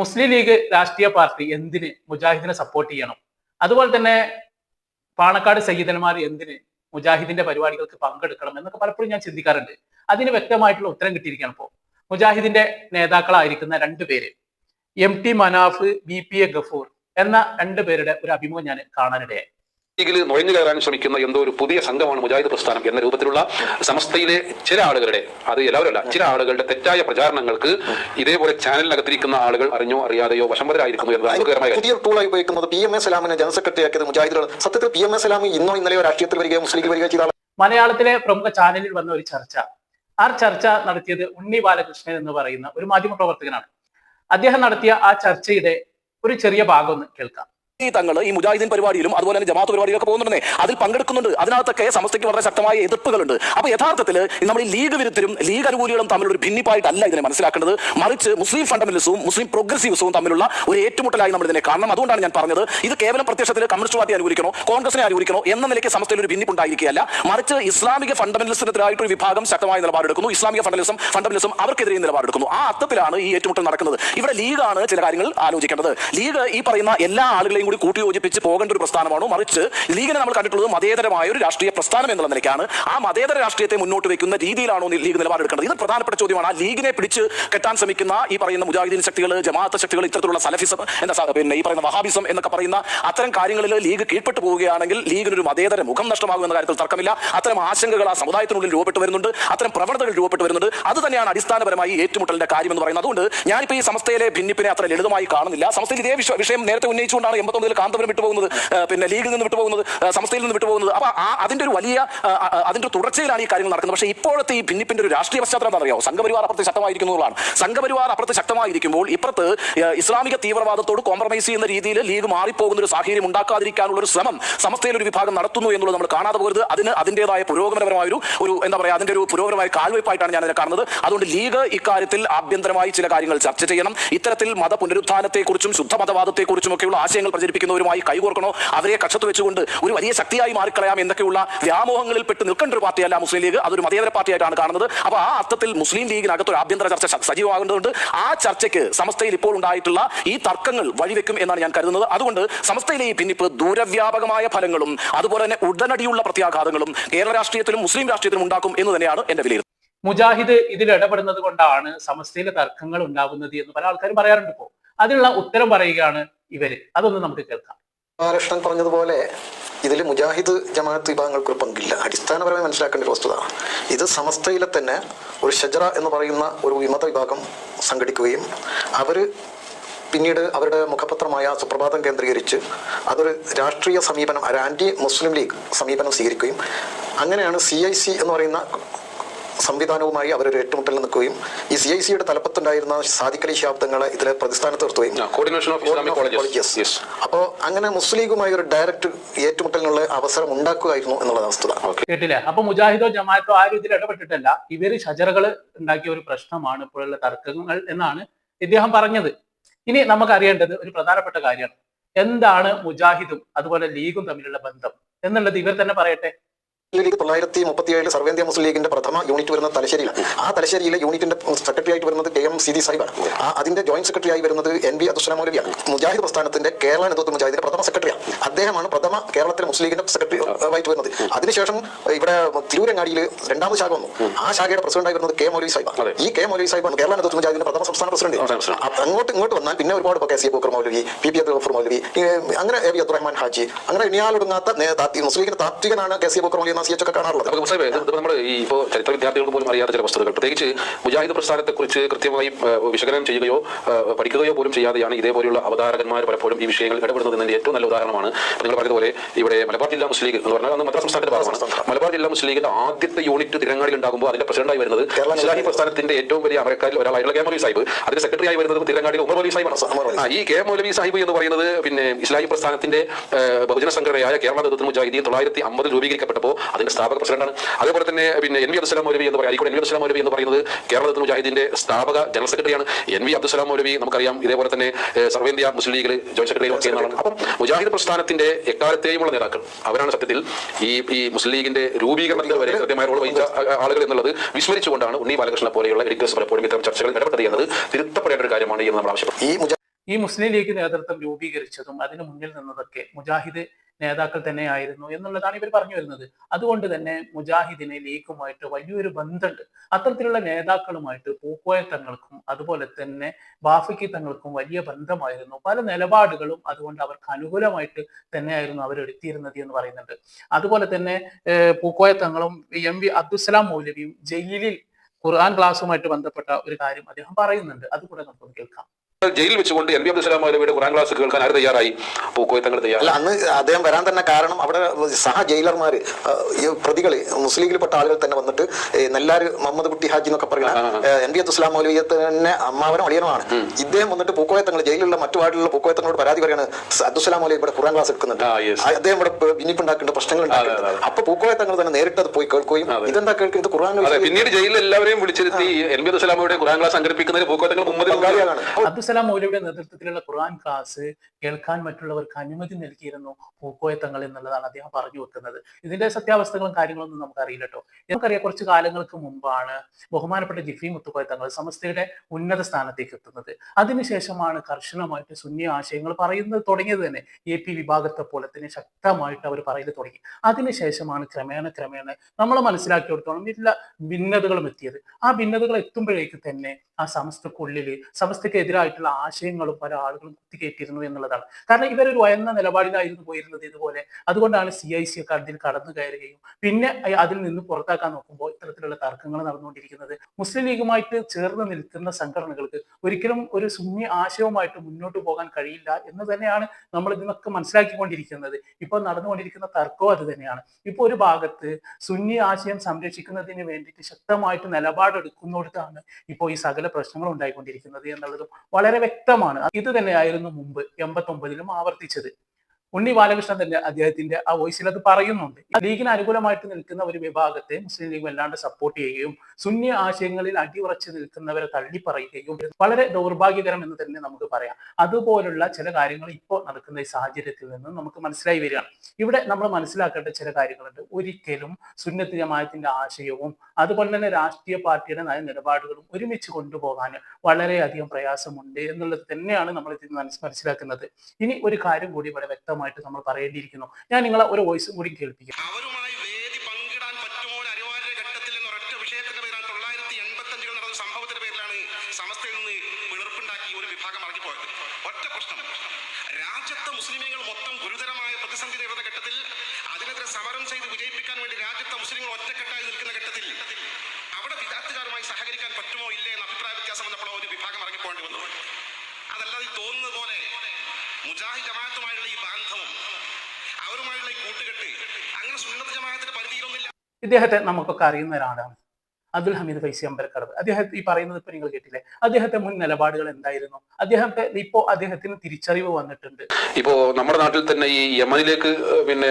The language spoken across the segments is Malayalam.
മുസ്ലിം ലീഗ് രാഷ്ട്രീയ പാർട്ടി എന്തിന് മുജാഹിദിനെ സപ്പോർട്ട് ചെയ്യണം? അതുപോലെ തന്നെ പാണക്കാട് സയ്യിദന്മാർ എന്തിന് മുജാഹിദിന്റെ പരിപാടികൾക്ക് പങ്കെടുക്കണം എന്നൊക്കെ പലപ്പോഴും ഞാൻ ചിന്തിക്കാറുണ്ട്. അതിന് വ്യക്തമായിട്ടുള്ള ഉത്തരം കിട്ടിയിരിക്കണം ഇപ്പോൾ. മുജാഹിദിന്റെ നേതാക്കളായിരിക്കുന്ന രണ്ടുപേര് M T Manaf B P A Gafoor എന്ന രണ്ടു പേരുടെ ഒരു അഭിമുഖം ഞാൻ കാണാനിടയായി. ലീഗിൽ നുഴഞ്ഞു കയറാൻ ശ്രമിക്കുന്ന എന്തോ ഒരു പുതിയ സംഘമാണ് മുജാഹിദ് പ്രസ്ഥാനം എന്ന രൂപത്തിലുള്ള സമസ്തയിലെ ചില ആളുകളുടെ അത് എല്ലാവരല്ല ചില ആളുകളുടെ തെറ്റായ പ്രചാരണങ്ങൾക്ക് ഇതേപോലെ ചാനലിനകത്തിരിക്കുന്ന ആളുകൾ അറിഞ്ഞോ അറിയാതെയോ വശംവരായിരിക്കുന്നു എന്നത് അത്ഭുതകരമായ കാര്യം. പുതിയ ടൂളായി ഉപയോഗിക്കുന്നത് പി എം എ സലാമിനെ ജനറൽ സെക്രട്ടറി ആക്കിയത് മുജാഹിദുകൾ സത്യത്തിൽ പി എം എ സലാമി ഇന്നോ ഇന്നലെയോ രാഷ്ട്രീയത്തിൽ വരികയോ മുസ്ലിം ലീഗ് വരികയോ ചെയ്ത മലയാളത്തിലെ പ്രമുഖ ചാനലിൽ വന്ന ഒരു ചർച്ച. ആ ചർച്ച നടത്തിയത് ഉണ്ണി ബാലകൃഷ്ണൻ എന്ന് പറയുന്ന ഒരു മാധ്യമ പ്രവർത്തകനാണ്. അദ്ദേഹം നടത്തിയ ആ ചർച്ചയുടെ ഒരു ചെറിയ ഭാഗം ഒന്ന് കേൾക്കാം. ഈ തങ്ങൾ ഈ മുജാഹിദീൻ പരിപാടിയിലും അതുപോലെ തന്നെ ജമാഅത്ത് പരിപാടിയിലൊക്കെ പോകുന്നുണ്ടെന്നേ അതിൽ പങ്കെടുക്കുന്നുണ്ട്. അതിനകത്തൊക്കെ സമസ്തയ്ക്ക് വളരെ ശക്തമായ എതിർപ്പുകളുണ്ട്. അപ്പൊ യഥാർത്ഥത്തിൽ നമ്മൾ ഈ ലീഗ് വിരുദ്ധരും ലീഗ് അനുകൂലികളും തമ്മിലൊരു ഭിന്നിപ്പായിട്ടല്ല ഇതിനെ മനസ്സിലാക്കേണ്ടത്. മറിച്ച് മുസ്ലിം ഫണ്ടമെന്റലിസവും മുസ്ലിം പ്രോഗ്രസീവ്സവും തമ്മിലുള്ള ഒരു ഏറ്റുമുട്ടലായി നമ്മൾ ഇതിനെ കാണണം. അതുകൊണ്ടാണ് ഞാൻ പറഞ്ഞത് ഇത് കേവലം പ്രത്യക്ഷത്തിൽ കമ്മ്യൂണിസ്റ്റ് പാർട്ടി അനുകൂലിക്കണോ കോൺഗ്രസിനെ അനുകൂലിക്കണോ എന്ന നിലയ്ക്ക് സമസ്തയിൽ ഒരു ഭിന്നിപ്പുണ്ടായിരിക്കുകയല്ല. മറിച്ച് ഇസ്ലാമിക ഫണ്ടമെന്റലിസത്തിനെതിരായിട്ട് ഒരു വിഭാഗം ശക്തമായ നിലപാടെടുക്കുന്നു. ഇസ്ലാമിക ഫണ്ടലിസം ഫണ്ടമെന്റലിസം അവർക്കെതിരെ നിലപാടെടുക്കുന്നു. ആ അർത്ഥത്തിലാണ് ഈ ഏറ്റുമുട്ടൽ നടക്കുന്നത്. ഇവിടെ ലീഗാണ് ചില കാര്യങ്ങൾ ആലോചിക്കേണ്ടത്. ലീഗ് ഈ പറയുന്ന എല്ലാ ആളുകളെയും കൂടി കൂട്ടി യോജിപ്പിച്ച് പോകേണ്ട ഒരു പ്രസ്ഥാനമാണോ? മറിച്ച് ലീഗിനെ നമ്മൾ കണ്ടിട്ടുള്ളത് മതേതരമായ ഒരു രാഷ്ട്രീയ പ്രസ്ഥാനം എന്നുള്ള നിലയ്ക്കാണ്. ആ മതേതര രാഷ്ട്രീയത്തെ മുന്നോട്ട് വെക്കുന്ന രീതിയിലാണോ ലീഗ് നിലപാടെടുക്കേണ്ടത്? ഇത് പ്രധാനപ്പെട്ട ചോദ്യമാണ്. ആ ലീഗിനെ പിടിച്ച് കെട്ടാൻ ശ്രമിക്കുന്ന ഈ പറയുന്ന മുജാഹിദീൻ ശക്തികൾ ജമാഅത്ത് ശക്തികൾ ഇത്തരത്തിലുള്ള സലഫിസം എന്താ പിന്നെ ഈ പറയുന്ന വഹാബിസം എന്നൊക്കെ പറയുന്ന അത്തരം കാര്യങ്ങളിൽ ലീഗ് കീഴ്പ്പെട്ടു പോവുകയാണെങ്കിൽ ലീഗിനൊരു മതേതര മുഖം നഷ്ടമാകും എന്ന കാര്യത്തിൽ തർക്കമില്ല. അത്തരം ആശങ്കകൾ ആ സമുദായത്തിനുള്ളിൽ രൂപപ്പെട്ട് വരുന്നുണ്ട്. അത്തരം പ്രവണതകൾ രൂപപ്പെട്ട് വരുന്നുണ്ട്. അത് തന്നെയാണ് അടിസ്ഥാനപരമായി ഏറ്റുമുട്ടലിന്റെ കാര്യം എന്ന് പറയുന്നത്. അതുകൊണ്ട് ഞാനിപ്പോൾ ഈ സംസ്ഥയിലെ ഭിന്നിപ്പിനെ അത്ര ലളിതമായി കാണുന്നില്ല. സംസ്ഥയിൽ ഇതേ വിഷയം നേരത്തെ ഉന്നയിച്ചുകൊണ്ടാണ് എൺപത്തൊമ്പതിൽ കാന്തപുരം വിട്ടുപോകുന്നത് പിന്നെ ലീഗിൽ നിന്ന് വിട്ടുപോകുന്നത് ആ, സംസ്ഥയിൽ നിന്ന് വിട്ടുപോകുന്നത്. അപ്പൊ ആ അതിന്റെ ഒരു വലിയ അതിന്റെ തുടർച്ചയിലാണ് ഈ കാര്യങ്ങൾ നടക്കുന്നത്. പക്ഷേ ഇപ്പോഴത്തെ ഈ ഭിന്നിപ്പിന്റെ ഒരു രാഷ്ട്രീയ പശ്ചാത്തലം എന്താ അറിയാമോ സംഘപരിവാർ അപ്പുറത്ത് ശക്തമായിരിക്കുന്നതാണ് സംഘപരിവാർ അപ്പുറത്ത് ശക്തമായിരിക്കുമ്പോൾ ഇപ്പുറത്ത് ഇസ്ലാമിക തീവ്രവാദത്തോട് കോംപ്രമൈസ് ചെയ്യുന്ന രീതിയിൽ ലീഗ് മാറിപ്പോകുന്ന ഒരു സാഹചര്യം ഉണ്ടാക്കാതിരിക്കാനുള്ള ഒരു ശ്രമം സമസ്തയിൽ ഒരു വിഭാഗം നടത്തുന്നു എന്നുള്ളത് നമ്മൾ കാണാതെ പോകരുത്. അതിന് അതിന്റേതായ പുരോഗമനപരമായ ഒരു ഒരു എന്താ പറയുക അതിന്റെ ഒരു പുരോഗമനമായ കാൽവയ്പായിട്ടാണ് ഞാൻ അതിനെ കാണുന്നത്. അതുകൊണ്ട് ലീഗ് ഇക്കാര്യത്തിൽ ആഭ്യന്തരമായി ചില കാര്യങ്ങൾ ചർച്ച ചെയ്യണം. ഇത്തരത്തിൽ മത പുനരുത്ഥാനത്തെക്കുറിച്ചും ശുദ്ധമതവാദത്തെക്കുറിച്ചും ഒക്കെയുള്ള ആശയങ്ങൾ പ്രചരിപ്പിക്കുന്നവരുമായി കൈകോർക്കണോ? അവരെ കക്ഷത്ത് വെച്ചുകൊണ്ട് ഒരു വലിയ ശക്തിയായി മാറിക്കളയാം എന്നൊക്കെയുള്ള വ്യാമോഹങ്ങളിൽ പെട്ട് നിൽക്കേണ്ട ഒരു പാർട്ടിയല്ല മുസ്ലിം ലീഗ്. അതൊരു മതേതര പാർട്ടിയായിട്ടാണ് കാണുന്നത്. അപ്പോൾ ആ അർത്ഥത്തിൽ മുസ്ലിം ലീഗിനകത്ത് ഒരു ആഭ്യന്തര ചർച്ച സജീവമാകേണ്ടതുണ്ട് ആ ചർച്ചയ്ക്ക് സമസ്തയിൽ ഇപ്പോൾ ഉണ്ടായിട്ടുള്ള ഈ തർക്കങ്ങൾ വഴിവെക്കും എന്നാണ് ഞാൻ കരുതുന്നത്. അതുകൊണ്ട് സമസ്തയിലെ ഈ ഭിന്നിപ്പ് ദൂരവ്യാപകമായ ഫലങ്ങളും അതുപോലെ തന്നെ ഉടനടിയുള്ള പ്രത്യാഘാതങ്ങളും കേരള രാഷ്ട്രീയത്തിലും മുസ്ലിം രാഷ്ട്രീയത്തിലും ഉണ്ടാക്കും എന്ന് തന്നെയാണ് എന്റെ വിലയിരുത്തൽ. മുജാഹിദ് ഇതിൽ ഇടപെടുന്നത് കൊണ്ടാണ് സമസ്തയിലെ തർക്കങ്ങൾ ഉണ്ടാകുന്നത് എന്ന് പല ആൾക്കാരും പറയാറുണ്ട് ഇപ്പോ. അതിനുള്ള ഉത്തരം പറയുകയാണ് ഇവർ. അതൊന്ന് നമുക്ക് കേൾക്കാം. ബാലകൃഷ്ണൻ പറഞ്ഞതുപോലെ ഇതിൽ മുജാഹിദ് ജമാഅത്ത് വിഭാഗങ്ങൾക്ക് ഒരു പങ്കില്ല. അടിസ്ഥാനപരമായി മനസ്സിലാക്കേണ്ട ഒരു വസ്തുത. ഇത് സമസ്തയിലെ തന്നെ ഒരു ഷജറ എന്ന് പറയുന്ന ഒരു വിമത വിഭാഗം സംഘടിക്കുകയും അവർ പിന്നീട് അവരുടെ മുഖപത്രമായ സുപ്രഭാതം കേന്ദ്രീകരിച്ച് അതൊരു രാഷ്ട്രീയ സമീപനം ഒരു ആന്റി മുസ്ലിം ലീഗ് സമീപനം സ്വീകരിക്കുകയും അങ്ങനെയാണ് സി ഐ സി എന്ന് പറയുന്ന സംവിധാനവുമായി അവർ ഒരു ഏറ്റുമുട്ടലിൽ നിൽക്കുകയും ഈ സി ഐ സിയുടെ തലപ്പത്തുണ്ടായിരുന്ന സാദിഖലി ശാബ്ദങ്ങളെ ഇതിലെ പ്രതിസ്ഥാനത്ത് നിർത്തുകയും അപ്പോ. അപ്പോൾ അങ്ങനെ മുസ്ലിം ലീഗുമായി ഒരു ഡയറക്റ്റ് ഏറ്റുമുട്ടലിനുള്ള അവസരം ഉണ്ടാക്കുകയായിരുന്നു എന്നുള്ളത് വസ്തുത. കേട്ടില്ലേ? അപ്പൊ മുജാഹിദോ ജമാഅത്തോ ആ രീതിയിൽ ഇടപെട്ടിട്ടല്ല. ഇവർ ഷജറകൾ ഉണ്ടാക്കിയ ഒരു പ്രശ്നമാണ് ഇപ്പോഴുള്ള തർക്കങ്ങൾ എന്നാണ് ഇദ്ദേഹം പറഞ്ഞത്. ഇനി നമുക്ക് അറിയേണ്ടത് ഒരു പ്രധാനപ്പെട്ട കാര്യമാണ്. എന്താണ് മുജാഹിദും അതുപോലെ ലീഗും തമ്മിലുള്ള ബന്ധം? എന്നുള്ളത് ഇവർ തന്നെ പറയട്ടെ. മുസ്ലിം ലീഗ് തൊള്ളായിരത്തി മുപ്പത്തി ഏഴിൽ സർവേന്ത്യ മുസ്ലിം ലീഗിന്റെ പ്രഥമ യൂണിറ്റ് വരുന്നത് തലശ്ശേരിയിലാണ്. ആ തലശ്ശേരിയിലെ യൂണിറ്റിന്റെ സെക്രട്ടറി ആയിട്ട് വരുന്നത് കെ എം സി ഡി സാഹിബാണ്. ആ അതിന്റെ ജോയിന്റ് സെക്രട്ടറി ആയി വരുന്നത് എൻ വി അദുഷ്ണ മൗലവിയാണ് മുജാഹിദ് പ്രസ്ഥാനത്തിന്റെ കേരള നേതൃത്വ മുജാഹിദിന്റെ പ്രഥമ സെക്രട്ടറിയാണ് അദ്ദേഹമാണ് പ്രഥമ കേരളത്തിലെ മുസ്ലിം ലീഗിന്റെ സെക്രട്ടറി ആയിട്ട് വരുന്നത്. അതിനുശേഷം ഇവിടെ തിരൂരങ്ങാടിയിൽ രണ്ടാമത് ശാഖ വന്നു. ആ ശാഖയുടെ പ്രസിഡന്റ് ആയി വരുന്നത് കെ മൗലവി സാഹിബാണ്. ഈ കെ മൗലവി സാഹിബാണ് കേരള നേതൃത്വ മുജാഹിദിന്റെ പ്രഥമ സംസ്ഥാന പ്രസിഡന്റ്. അങ്ങോട്ട് ഇങ്ങോട്ട് വന്നാൽ പിന്നെ ഒരുപാട് K C Bukkar Maulavi P P Abdul Maulavi അങ്ങനെ എ വി അബ്ദുറഹ്മാൻ ഹാജി അങ്ങനെ ഇനിയാലൊടുങ്ങാത്ത മുസ്ലിം ലീഗിന്റെ താത്വികനാണ് കെ സി ബുക്കർ മൗലവി ഒക്കെ കാണാറുള്ളത്. അപ്പോൾ മുസ്ലിമേ, നമ്മൾ ഈ ഇപ്പോൾ ചരിത്ര വിദ്യാർത്ഥികൾക്ക് പോലും അറിയാത്ത ചില വസ്തുതകൾ. പ്രത്യേകിച്ച് മുജാഹിദ് പ്രസ്ഥാനത്തെക്കുറിച്ച് കൃത്യമായി വിശകലനം ചെയ്യുകയോ പഠിക്കുകയോ പോലും ചെയ്യാതെയാണ് ഇതേപോലെയുള്ള അവതാരകന്മാർ പലപ്പോഴും ഈ വിഷയങ്ങൾ ഇടപെടുന്നത് ഏറ്റവും നല്ല ഉദാഹരണമാണ്. നിങ്ങൾ പറഞ്ഞതുപോലെ ഇവിടെ മലബാർ ജില്ലാ മുസ്ലിം ലീഗ് എന്ന് പറഞ്ഞാൽ അന്ന് മദ്രാസ് സംസ്ഥാനത്തിന്റെ ഭാഗമാണ്. മലബാർ ജില്ലാ മുസ്ലിം ലീഗിന്റെ ആദ്യത്തെ യൂണിറ്റ് തിരങ്ങാടി ഉണ്ടാകുമ്പോൾ അതിന്റെ പ്രസിഡന്റായി വരുന്നത് ഇസ്ലാഹി പ്രസ്ഥാനത്തിന്റെ ഏറ്റവും വലിയ അമരക്കാരിൽ ഒരാളായിട്ടുള്ള കെ മൗലവി സാഹിബ്. അതിന്റെ സെക്രട്ടറി ആയി വരുന്നത് തിരങ്ങാടിയിൽ ഉമർ മൗലവി സാഹിബാണ്. ഈ കെ മൗലവി സാഹിബ് എന്ന് പറയുന്നത് പിന്നെ ഇസ്ലാഹി പ്രസ്ഥാനത്തിന്റെ ബഹുജന സംഘടനയായ കേരള നേതൃത്വ മുജാഹിദീൻ തൊള്ളായിരത്തി അമ്പത് രൂപീകരിക്കപ്പെട്ടപ്പോൾ അതിന്റെ സ്ഥാപക പ്രസിഡന്റാണ്. അതേപോലെ തന്നെ പിന്നെ എൻ വി അബ്ദുസലാം മൗലവി എന്ന് പറയുന്നത് എൻ വി അബ്ദുസലാം മൗലവി എന്ന് പറയുന്നത് കേരള മുജാഹിദിന്റെ സ്ഥാപക ജനറൽ സെക്രട്ടറിയാണ്. എൻ വി അബ്ദുസലാം മൗലവി നമുക്കറിയാം. ഇതേപോലെ തന്നെ സർവേന്ത്യ മുസ്ലിം ലീഗിൽ ജോയിന്റ് സെക്രട്ടറി ചെയ്യുന്നതാണ് അപ്പം മുജാഹിദ് പ്രസ്ഥാനത്തിന്റെ എക്കാലത്തെയുമുള്ള നേതാക്കൾ അവരാണ് സത്യത്തിൽ ഈ ഈ മുസ്ലിം ലീഗിന്റെ രൂപീകരണത്തിൽ വരെ കൃത്യമായ റോൾ വഹിച്ച ആളുകൾ എന്നുള്ളത് വിസ്മരിച്ചുകൊണ്ടാണ് ഉണ്ണി ബാലകൃഷ്ണ പോലെയുള്ള എഡിറ്റേഴ്സ് പലപ്പോഴും ഇത്തരം ചർച്ചകൾ ഇടപെട്ടത് എന്നത് തിരുത്തപ്പെടേണ്ട ഒരു കാര്യമാണ് എന്ന് നമ്മൾ ആവശ്യപ്പെടുന്നു ഈ ഈ മുസ്ലിം ലീഗ് നേതൃത്വം രൂപീകരിച്ചതും അതിനു മുന്നിൽ നിന്നതൊക്കെ മുജാഹിദ് നേതാക്കൾ തന്നെയായിരുന്നു എന്നുള്ളതാണ് ഇവർ പറഞ്ഞു വരുന്നത്. അതുകൊണ്ട് തന്നെ മുജാഹിദിനെ ലീഗുമായിട്ട് വലിയൊരു ബന്ധമുണ്ട്. അത്തരത്തിലുള്ള നേതാക്കളുമായിട്ട് പൂക്കോയ തങ്ങൾക്കും അതുപോലെ തന്നെ ബാഫിക്ക് തങ്ങൾക്കും വലിയ ബന്ധമായിരുന്നു. പല നിലപാടുകളും അതുകൊണ്ട് അവർക്ക് അനുകൂലമായിട്ട് തന്നെയായിരുന്നു അവർ എന്ന് പറയുന്നുണ്ട്. അതുപോലെ തന്നെ പൂക്കോയ തങ്ങളും എം വി അബ്ദുസലാം മൗലവിയും ജയിലിൽ ഖുർആൻ ക്ലാസ്സുമായിട്ട് ബന്ധപ്പെട്ട ഒരു കാര്യം അദ്ദേഹം പറയുന്നുണ്ട്. അതുകൂടെ നമുക്കൊന്ന് കേൾക്കാം. ജയിലിൽ വെച്ചുകൊണ്ട് എം ബി അബ്ദുസലാം മൗലവിയുടെ ഖുറാൻ ക്ലാസ് കേൾക്കാൻ ആര് തയ്യാറായി? പൂക്കോയ തങ്ങൾ തയ്യാറായി. അല്ല അന്ന് അദ്ദേഹം വരാൻ തന്നെ കാരണം അവിടെ സഹ ജയിലർമാർ പ്രതികൾ മുസ്ലിം ലീഗിൽപ്പെട്ട ആളുകൾ തന്നെ വന്നിട്ട് ഈ നെല്ലാര് മുഹമ്മദ് കുട്ടി ഹാജി എന്നൊക്കെ പറയുന്ന എൻ ബി അബ്ദുസ്ലാം മൗലവിയെ തന്നെ അമ്മാവനും അളിയനുമാണ്. ഇദ്ദേഹം വന്നിട്ട് പൂക്കോയത്തങ്ങൾ ജയിലിലുള്ള മറ്റു വാർഡിലുള്ള പൂക്കോയത്തങ്ങളോട് പരാതി പറയാണ് അബ്ദുസ്ലാം മൗലവി ഇവിടെ ഖുറാൻ ക്ലാസ് എടുക്കുന്നുണ്ട്. അദ്ദേഹം ഇവിടെ ഭിന്നിപ്പുണ്ടാക്കേണ്ട പ്രശ്നങ്ങൾ ഉണ്ടാക്കുന്നുണ്ട് അപ്പൊ അപ്പൊ പൂക്കോയത്തങ്ങൾ തന്നെ നേരിട്ട് അത് പോയി കേൾക്കുകയും ഇതെന്താ കേൾക്കുന്നത്? ഖുറാൻ പിന്നീട് ജയിലിൽ എല്ലാവരെയും വിളിച്ചിരുത്തി എൻ ബി അബ്ദുസലാമയുടെ ഖുറാൻ ക്ലാസ് സംഘടിപ്പിക്കുന്നതിന് പൂക്കോയ തങ്ങൾ മുമ്പ് അബ്ദുസലാം മൗലിയുടെ നേതൃത്വത്തിലുള്ള ഖുർആൻ ക്ലാസ് കേൾക്കാൻ മറ്റുള്ളവർക്ക് അനുമതി നൽകിയിരുന്നു പൂക്കോയത്തങ്ങൾ എന്നുള്ളതാണ് അദ്ദേഹം പറഞ്ഞു വെക്കുന്നത്. ഇതിന്റെ സത്യാവസ്ഥകളും കാര്യങ്ങളൊന്നും നമുക്ക് കേട്ടോ. നമുക്കറിയാം കുറച്ച് കാലങ്ങൾക്ക് മുമ്പാണ് ബഹുമാനപ്പെട്ട ജിഫി മുത്തുക്കോയത്തങ്ങൾ സമസ്തയുടെ ഉന്നത സ്ഥാനത്തേക്ക് എത്തുന്നത്. അതിനുശേഷമാണ് കർശനമായിട്ട് സുന്നി ആശയങ്ങൾ പറയുന്നത് തുടങ്ങിയത് തന്നെ. എ പി വിഭാഗത്തെ പോലെ തന്നെ ശക്തമായിട്ട് അവർ പറയുന്നത് തുടങ്ങി. അതിനുശേഷമാണ് ക്രമേണ ക്രമേണ നമ്മൾ മനസ്സിലാക്കിയെടുത്തോളം എല്ലാ ഭിന്നതകളും എത്തിയത്. ആ ഭിന്നതകൾ എത്തുമ്പോഴേക്ക് തന്നെ ആ സമസ്തക്കുള്ളിൽ സമസ്തക്കെതിരായിട്ടുള്ള ആശയങ്ങളും പല ആളുകളും കുത്തിക്കയറ്റിയിരുന്നു എന്നുള്ളതാണ്. കാരണം ഇവരൊരു ഉയർന്ന നിലപാടിലായിരുന്നു പോയിരുന്നത് ഇതുപോലെ. അതുകൊണ്ടാണ് സി ഐ സി ഒക്കെ അതിൽ കടന്നു കയറുകയും പിന്നെ അതിൽ നിന്ന് പുറത്താക്കാൻ നോക്കുമ്പോൾ ഇത്തരത്തിലുള്ള തർക്കങ്ങൾ നടന്നുകൊണ്ടിരിക്കുന്നത്. മുസ്ലിം ലീഗുമായിട്ട് ചേർന്ന് നിൽക്കുന്ന സംഘടനകൾക്ക് ഒരിക്കലും ഒരു സുന്നി ആശയവുമായിട്ട് മുന്നോട്ട് പോകാൻ കഴിയില്ല എന്ന് തന്നെയാണ് നമ്മൾ ഇതിനൊക്കെ മനസ്സിലാക്കിക്കൊണ്ടിരിക്കുന്നത്. ഇപ്പോൾ നടന്നുകൊണ്ടിരിക്കുന്ന തർക്കവും അത് തന്നെയാണ്. ഇപ്പോൾ ഒരു ഭാഗത്ത് സുന്നി ആശയം സംരക്ഷിക്കുന്നതിന് വേണ്ടിയിട്ട് ശക്തമായിട്ട് നിലപാടെടുക്കുന്നിടത്താണ് ഇപ്പോൾ ഈ സകല പ്രശ്നങ്ങൾ ഉണ്ടായിക്കൊണ്ടിരിക്കുന്നത് എന്നുള്ളതും വളരെ വ്യക്തമാണ്. ഇത് തന്നെയായിരുന്നു മുമ്പ് എൺപത്തി ഒമ്പതിലും ആവർത്തിച്ചത്. ഉണ്ണി ബാലകൃഷ്ണൻ തന്നെ അദ്ദേഹത്തിന്റെ ആ വോയിസിൽ അത് പറയുന്നുണ്ട്. ലീഗിന് അനുകൂലമായിട്ട് നിൽക്കുന്ന ഒരു വിഭാഗത്തെ മുസ്ലിം ലീഗ് വല്ലാണ്ട് സപ്പോർട്ട് ചെയ്യുകയും സുന്നി ആശയങ്ങളിൽ അടിയുറച്ച് നിൽക്കുന്നവരെ തള്ളിപ്പറയുകയും വളരെ ദൗർഭാഗ്യകരം എന്ന് തന്നെ നമുക്ക് പറയാം. അതുപോലുള്ള ചില കാര്യങ്ങൾ ഇപ്പോൾ നടക്കുന്ന ഈ സാഹചര്യത്തിൽ നിന്ന് നമുക്ക് മനസ്സിലായി വരികയാണ് ഇവിടെ നമ്മൾ മനസ്സിലാക്കേണ്ട ചില കാര്യങ്ങളുണ്ട്. ഒരിക്കലും സുന്നത്ത് ജമായത്തിന്റെ ആശയവും അതുപോലെ തന്നെ രാഷ്ട്രീയ പാർട്ടിയുടെ നയ നിലപാടുകളും ഒരുമിച്ച് കൊണ്ടുപോകാൻ വളരെയധികം പ്രയാസമുണ്ട് എന്നുള്ളത് തന്നെയാണ് നമ്മൾ ഇതിൽ മനസ്സിലാക്കുന്നത്. ഇനി ഒരു കാര്യം കൂടി ഇവിടെ വ്യക്തമായിട്ട് നമ്മൾ പറയേണ്ടിയിരിക്കുന്നു. ഞാൻ നിങ്ങളെ ഒരു വോയിസ് കൂടി കേൾപ്പിക്കാം. രാജ്യത്തെ ഗുരുതരമായ പ്രതിസന്ധി ഘട്ടത്തിൽ അതിനെതിരെ സമരം ചെയ്ത് വിജയിപ്പിക്കാൻ വേണ്ടി രാജ്യത്തെ ഒറ്റക്കെട്ടായി നിൽക്കുന്ന ഘട്ടത്തിൽ സഹകരിക്കാൻ പറ്റുമോ എന്ന അഭിപ്രായ വ്യത്യാസം വന്നപ്പോൾ ഒരു വിഭാഗം ഇറങ്ങിപ്പോകേണ്ടി വന്നു അതല്ലാതെ തോന്നുന്നത് പോലെ മുജാഹിദ് ജമാഅത്തുമായുള്ള ഈ ബാന്ധവം അവരുമായുള്ള ഈ കൂട്ടുകെട്ട് അങ്ങനെ സുന്നത്ത് ജമാഅത്തിന്റെ പരിധിയിലൊന്നില്ല ഇദ്ദേഹത്തെ നമുക്കൊക്കെ അറിയുന്ന ഒരാളാണ്. അബ്ദുൽ ഹമീദ് ഫൈസി അമ്പലക്കടവ്. അദ്ദേഹത്തെ ഈ പറയുന്നത് ഇപ്പൊ നിങ്ങൾ കേട്ടില്ലേ? അദ്ദേഹത്തെ മുൻ നിലപാടുകൾ എന്തായിരുന്നു? അദ്ദേഹത്തെ ഇപ്പോ അദ്ദേഹത്തിന് തിരിച്ചറിവ് വന്നിട്ടുണ്ട്. ഇപ്പോ നമ്മുടെ നാട്ടിൽ തന്നെ ഈ യമനിലേക്ക് പിന്നെ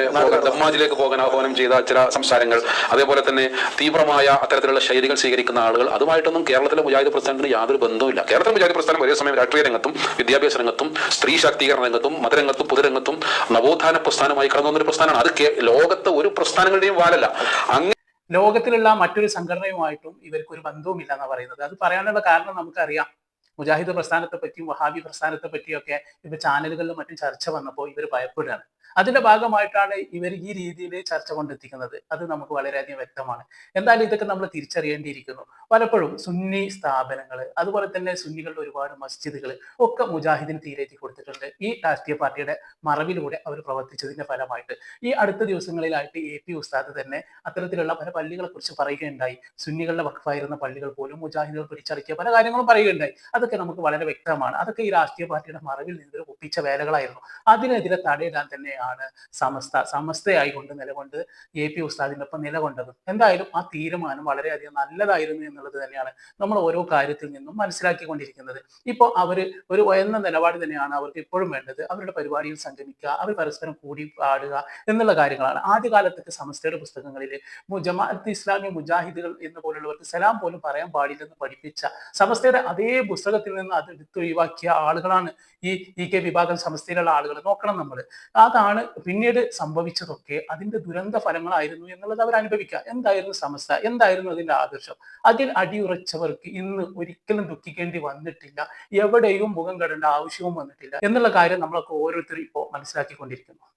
ദമ്മാജിലേക്ക് പോകാൻ ആഹ്വാനം ചെയ്ത ചില സംസ്ഥാനങ്ങൾ അതേപോലെ തന്നെ തീവ്രമായ അത്തരത്തിലുള്ള ശൈലികൾ സ്വീകരിക്കുന്ന ആളുകൾ അതുമായിട്ടൊന്നും കേരളത്തിലെ മുജാഹിദ് പ്രസ്ഥാനത്തിന് യാതൊരു ബന്ധവുമില്ല. കേരളത്തിലെ മുജാഹിദ് പ്രസ്ഥാനം ഒരേ സമയം രാഷ്ട്രീയ രംഗത്തും വിദ്യാഭ്യാസ രംഗത്തും സ്ത്രീ ശാക്തീകരണ രംഗത്തും മതരംഗത്തും പൊതുരംഗത്തും നവോത്ഥാന പ്രസ്ഥാനമായി കടന്നു വന്നൊരു പ്രസ്ഥാനമാണ്. അത് ലോകത്തെ ഒരു പ്രസ്ഥാനങ്ങളുടെയും വാലല്ല. അങ്ങ് ലോകത്തിലുള്ള മറ്റൊരു സംഘടനയുമായിട്ടും ഇവർക്ക് ഒരു ബന്ധവുമില്ല എന്നാണ് പറയുന്നത്. അത് പറയാനുള്ള കാരണം നമുക്കറിയാം. മുജാഹിദ് പ്രസ്ഥാനത്തെ പറ്റിയും വഹാബി പ്രസ്ഥാനത്തെ പറ്റിയൊക്കെ ഇപ്പൊ ചാനലുകളിലും മറ്റും ചർച്ച വന്നപ്പോൾ ഇവർ ഭയപ്പെടുകയാണ്. അതിന്റെ ഭാഗമായിട്ടാണ് ഇവർ ഈ രീതിയിൽ ചർച്ച കൊണ്ടെത്തിക്കുന്നത്. അത് നമുക്ക് വളരെയധികം വ്യക്തമാണ്. എന്തായാലും ഇതൊക്കെ നമ്മൾ തിരിച്ചറിയേണ്ടിയിരിക്കുന്നു. പലപ്പോഴും സുന്നി സ്ഥാപനങ്ങൾ അതുപോലെ തന്നെ സുന്നികളുടെ ഒരുപാട് മസ്ജിദുകൾ ഒക്കെ മുജാഹിദിന് തീരെത്തി കൊടുത്തിട്ടുണ്ട്. ഈ രാഷ്ട്രീയ പാർട്ടിയുടെ മറവിലൂടെ അവർ പ്രവർത്തിച്ചതിന്റെ ഫലമായിട്ട്. ഈ അടുത്ത ദിവസങ്ങളിലായിട്ട് എ പി ഉസ്താദ് തന്നെ അത്തരത്തിലുള്ള പല പള്ളികളെ കുറിച്ച് പറയുകയുണ്ടായി. സുന്നികളുടെ വഖഫായിരുന്ന പള്ളികൾ പോലും മുജാഹിദുകൾ പിടിച്ചടക്കിയ പല കാര്യങ്ങളും പറയുകയുണ്ടായി. അതൊക്കെ നമുക്ക് വളരെ വ്യക്തമാണ്. അതൊക്കെ ഈ രാഷ്ട്രീയ പാർട്ടിയുടെ മറവിൽ നിന്ന് ഒപ്പിച്ച വേലകളായിരുന്നു. അതിനെതിരെ തടയിടാൻ തന്നെയാണ് സമസ്ത സമസ്തയായിക്കൊണ്ട് നിലകൊണ്ട് എ പി ഉസ്താദിന്റെ ഒപ്പം നിലകൊണ്ടത്. എന്തായാലും ആ തീരുമാനം വളരെയധികം നല്ലതായിരുന്നു എന്നുള്ളത് തന്നെയാണ് നമ്മൾ ഓരോ കാര്യത്തിൽ നിന്നും മനസ്സിലാക്കിക്കൊണ്ടിരിക്കുന്നത്. ഇപ്പോൾ അവർ ഒരു ഉയർന്ന നിലപാട് തന്നെയാണ് അവർക്ക് ഇപ്പോഴും വേണ്ടത്. അവരുടെ പരിപാടിയിൽ സംഗമിക്കുക അവർ പരസ്പരം കൂടി പാടുക എന്നുള്ള കാര്യങ്ങളാണ്. ആദ്യകാലത്തൊക്കെ സമസ്തയുടെ പുസ്തകങ്ങളിൽ ജമാഅത്ത് ഇസ്ലാമി മുജാഹിദുകൾ എന്ന പോലുള്ളവർക്ക് സലാം പോലും പറയാൻ പാടില്ലെന്ന് പഠിപ്പിച്ച സമസ്തയുടെ അതേ പുസ്തകത്തിൽ നിന്ന് അത് എടുത്തൊഴിവാക്കിയ ആളുകളാണ് ഈ ഇ കെ വിഭാഗം സമസ്തയിലുള്ള ആളുകൾ. നോക്കണം നമ്മൾ. അതാണ് പിന്നീട് സംഭവിച്ചതൊക്കെ അതിന്റെ ദുരന്ത ഫലങ്ങളായിരുന്നു എന്നുള്ളത് അവർ അനുഭവിക്കുക. എന്തായിരുന്നു സമസ്ത എന്തായിരുന്നു അതിന്റെ ആദർശം? അതിൽ അടിയുറച്ചവർക്ക് ഇന്ന് ഒരിക്കലും ദുഃഖിക്കേണ്ടി വന്നിട്ടില്ല. എവിടെയും മുഖം കെടേണ്ട ആവശ്യവും വന്നിട്ടില്ല. എന്നുള്ള കാര്യം നമ്മളൊക്കെ ഓരോരുത്തരും ഇപ്പോൾ മനസ്സിലാക്കിക്കൊണ്ടിരിക്കുന്നു.